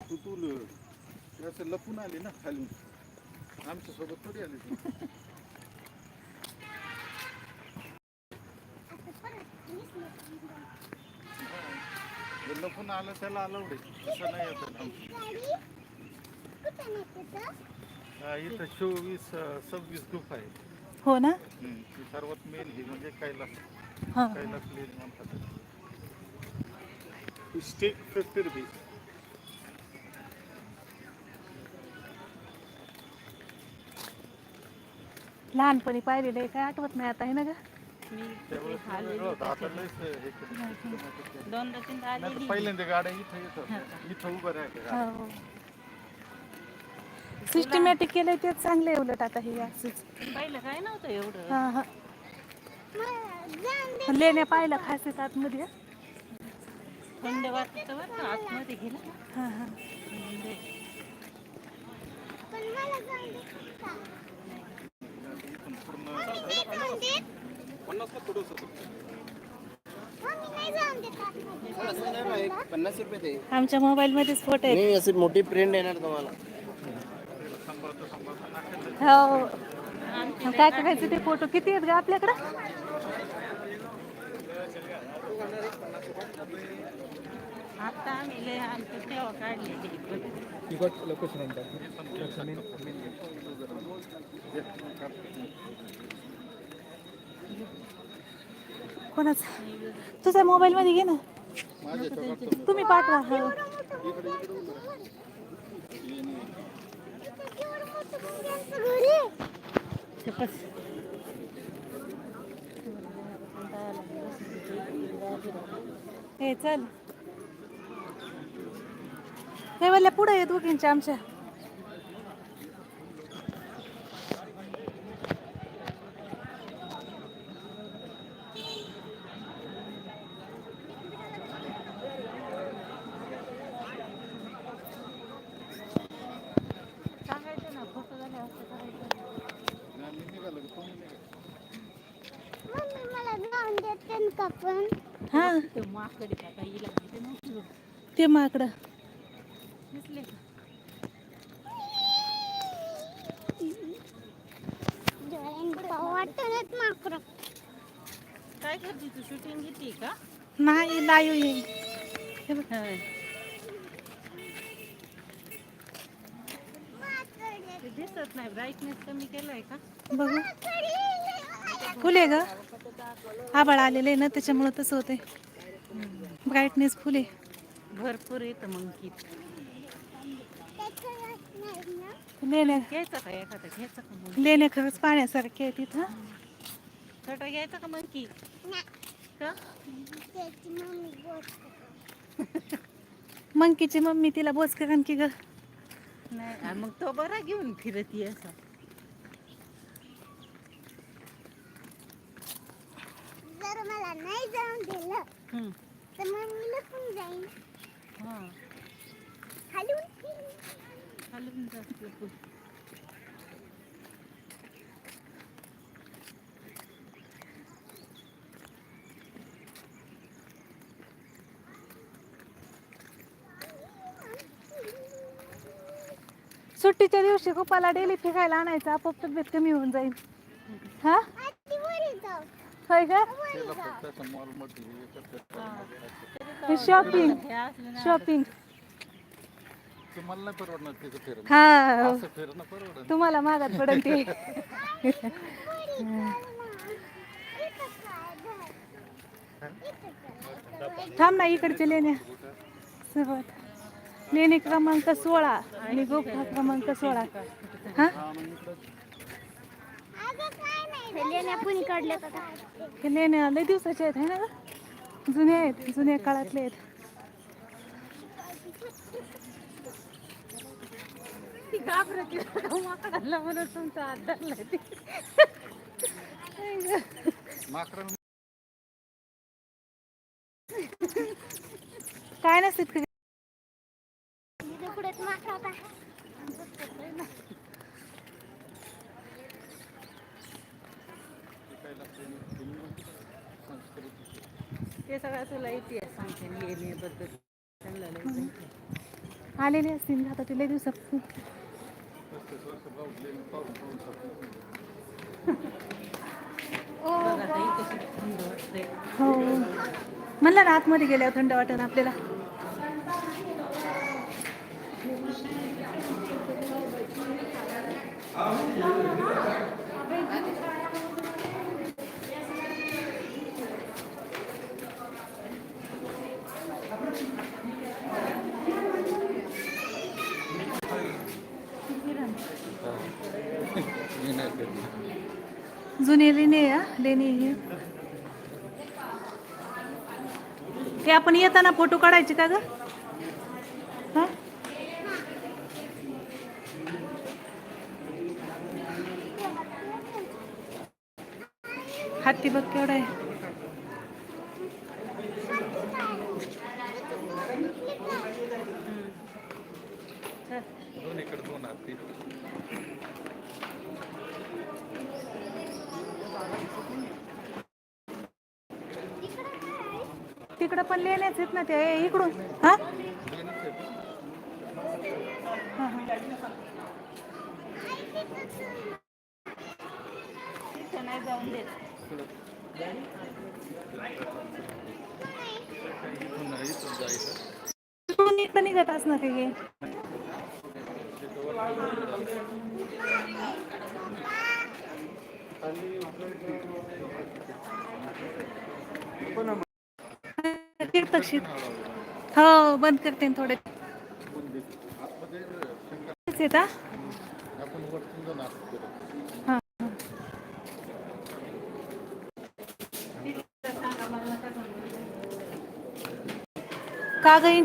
तू तू ल- असं लपून आली ना? खाली आमच्या सोबत थोडी आली ती जे लपून आलं त्याला अलाउड आहे तसं नाही येत हा, इथं चोवीस सव्वीस ग्रुप आहे ना हम्म. सर्वात मेन ही म्हणजे कैलास. कैलास लेन म्हणतात. स्टिक फिफ्टी रुपीज़ लहानपणी पाहिलेलं आहे काय आठवत नाही आता आहे ना ग? त्यावेळेस वेगळं होतं. आता लयच हे केलं. दोनदा तीनदा नाही आलेली पहिल्यांदा गाड्या इथं येत इथं उभं राहायचं हो। सिस्टमॅटिक केलंय तेच चांगलं आहे उलट आता हे असंच पहिलं काय नव्हतं एवढं? हा हा. लेण्या पाहिलं खास येत आतमध्ये थंड वाटतं बरं का? आतमध्ये गेलं हा हा. इथून पूर्ण पन्नास रुपये ते आमच्या मोबाईल मध्येच फोटो नाही अशी मोठी प्रिंट येणार तुम्हाला. हो. काय करायचं ते फोटो किती आहेत ग आपल्याकडं? आता आम्ही लय आमचं तेव्हा काढलेली कोणाचा? तुझ्या मोबाईल मध्ये घे ना. तुम्ही पाठवा हो. हे चल. हे वाल्या पुढे येत दोघींच्या आमच्या. हा. ते माकडे. काय करते तू? शूटिंग घेते का? नाही हे. ते दिसत नाही. ब्राईटनेस कमी केलाय का? बघू. फुले ग. आबाळ आलेले ना त्याच्यामुळं तसं होते ब्राईटनेस फुले भरपूर येतं मग की लेण्या घ्यायचं का एखादं? घ्यायचं का मग? लेण्या खरंच पाण्यासारखे आहे तिथं. छोटा घ्यायचा का मग की? का? मंकीची मम्मी तिला बोच कारण की ग? नाही आणि मग तो बरा घेऊन फिरत ये असा. जर मला नाही जाऊन दिलं हम्म. तर मग मी लपून जाईन. हा. खालून फिरीन. खालून जास्त लपून. सुट्टीच्या दिवशी गोपाला डेली फिरायला आणायचं आपोआप तब्येत कमी होऊन जाईल. हा? होय का. शॉपिंग शॉपिंग ते मला नाही परवडणार फिरणं. हा. असं फिरणं परवडणार तुम्हाला मागात पडन ते. थांब ना इकडचे लेण्या. सुरुवात लेणी क्रमांक सोळा आणि गोफा क्रमांक सोळा. हा? अगं काय नाही लेण्या कुणी काढल्या लेण्या लय दिवसाचे आहेत है ना ग? जुने आहेत जुन्या काळातले आहेत. माकडाला म्हणून तुमचा हात धरलाय ती माकडं काय नसतात का इथं कुठेच माकडा होता. शिकायला ते संस्कृती ते सगळं तुला इतिहास सांगते येण्याबद्दल आहे. आलेले असतील आता तिला दिवसात पस्तीस हो. म्हणलं ना आतमध्ये गेल्यावर थंड वाटेल आपल्याला मी नाही फिरलो. जुनी लेणी या लेणी ते आपण येताना फोटो काढायचे का ग? हा? हत्ती बघ केवढा आहे. दोन्हीकडे दोन हात इकडं पण लेण्याच आहेत ना ते. ए, इकडून. हा? नाही जाऊन देत निघत असणार हे. तीर्थक्षेत्र हो बंद करते थोडे. का? ग इंटरव्ह्यू